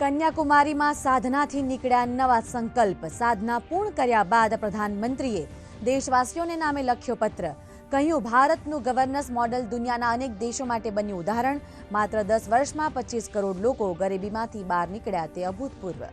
કન્યાકુમારીમાં સાધનાથી નીકળ્યા નવા સંકલ્પ. સાધના પૂર્ણ કર્યા બાદ પ્રધાનમંત્રીએ દેશવાસીઓને નામે લખ્યો પત્ર. કહ્યું, ભારતનું ગવર્નન્સ મોડલ દુનિયાના અનેક દેશો માટે બન્યું ઉદાહરણ. માત્ર દસ વર્ષમાં પચીસ કરોડ લોકો ગરીબીમાંથી બહાર નીકળ્યા તે અભૂતપૂર્વ.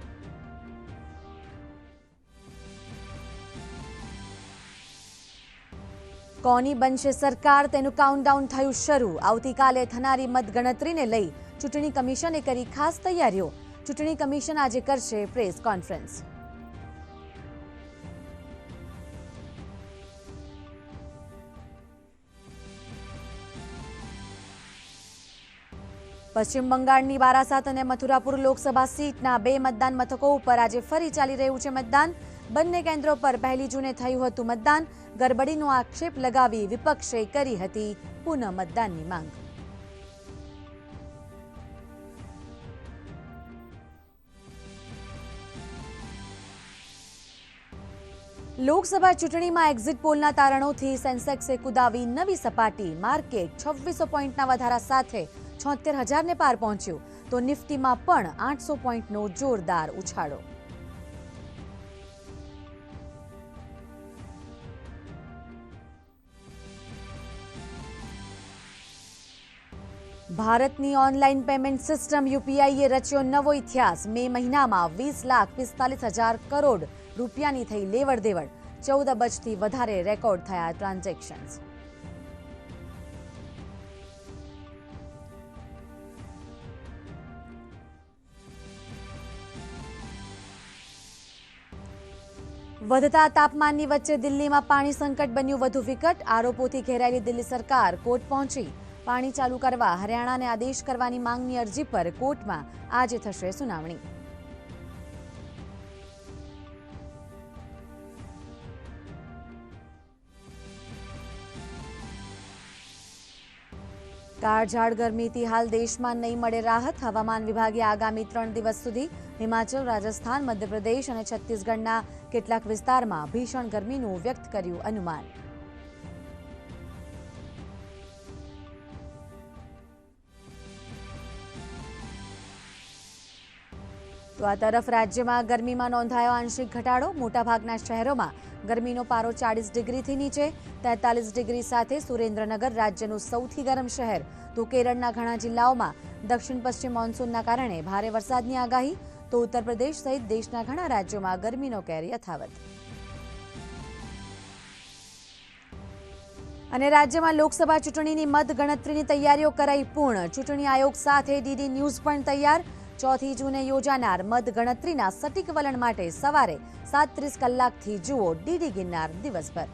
કોની બનશે સરકાર? તેનું કાઉન્ટડાઉન થયું શરૂ. આવતીકાલે થનારી મતગણતરીને લઈ ચૂંટણી કમિશને કરી ખાસ તૈયારીઓ. ચૂંટણી કમિશન આજે કરશે પ્રેસ કોન્ફરન્સ. પશ્ચિમ બંગાળની બારાસાત અને મથુરાપુર લોકસભા સીટના બે મતદાન મથકો ઉપર આજે ફરી ચાલી રહ્યું છે મતદાન. બંને કેન્દ્રો પર પહેલી જૂને થયું હતું મતદાન. ગરબડીનો આક્ષેપ લગાવી વિપક્ષે કરી હતી પુનઃ મતદાનની માંગ. લોકસભા ચૂંટણીમાં એક્ઝિટ પોલના તારણોથી સેન્સેક્સે કુદાવી નવી સપાટી. માર્કેટ છવ્વીસો પોઈન્ટના વધારા સાથે છોતેર હજારને પાર પહોંચ્યું. તો નિફ્ટીમાં પણ આઠસો પોઈન્ટનો જોરદાર ઉછાળો. ભારતની ઓનલાઈન પેમેન્ટ સિસ્ટમ યુપીઆઈએ રચ્યો નવો ઇતિહાસ. મે મહિનામાં વીસ લાખ પિસ્તાલીસ હજાર કરોડ રૂપિયાની થઈ લેવડ દેવડ ચૌદ અબજથી વધારે રેકોર્ડ થયા ટ્રાન્ઝેક્શન્સ. વધતા તાપમાનની વચ્ચે દિલ્હીમાં પાણી સંકટ બન્યું વધુ વિકટ. આરોપોથી ઘેરાયેલી દિલ્હી સરકાર કોર્ટ પહોંચી. પાણી ચાલુ કરવા હરિયાણાને આદેશ કરવાની માંગની અરજી પર કોર્ટમાં આજે થશે સુનાવણી. કાળઝાળ ગરમીથી હાલ દેશમાં નહીં મળે રાહત. હવામાન વિભાગે આગામી ત્રણ દિવસ સુધી હિમાચલ, રાજસ્થાન, મધ્યપ્રદેશ અને છત્તીસગઢના કેટલાક વિસ્તારમાં ભીષણ ગરમીનું વ્યક્ત કર્યું અનુમાન. તો આ તરફ રાજ્યમાં ગરમીમાં નોંધાયો આંશિક ઘટાડો. મોટાભાગના શહેરોમાં ગરમીનો પારો ચાળીસ ડિગ્રીથી નીચે, તેતાલીસ ડિગ્રી સાથે સુરેન્દ્રનગર રાજ્યનું સૌથી ગરમ શહેર. તો કેરળના ઘણા જિલ્લાઓમાં દક્ષિણ પશ્ચિમ મોન્સૂનના કારણે ભારે વરસાદની આગાહી. તો ઉત્તર પ્રદેશ સહિત દેશના ઘણા રાજ્યોમાં ગરમીનો કેર યથાવત. અને રાજ્યમાં લોકસભા ચૂંટણીની મતગણતરીની તૈયારીઓ કરાઈ પૂર્ણ. ચૂંટણી આયોગ સાથે ડીડી ન્યૂઝ પણ તૈયાર. ચોથી જૂને યોજાનાર મતગણતરીના સટીક વલણ માટે સવારે સાત ત્રીસ કલાકથી જુઓ ડીડી ગિરનાર દિવસભર.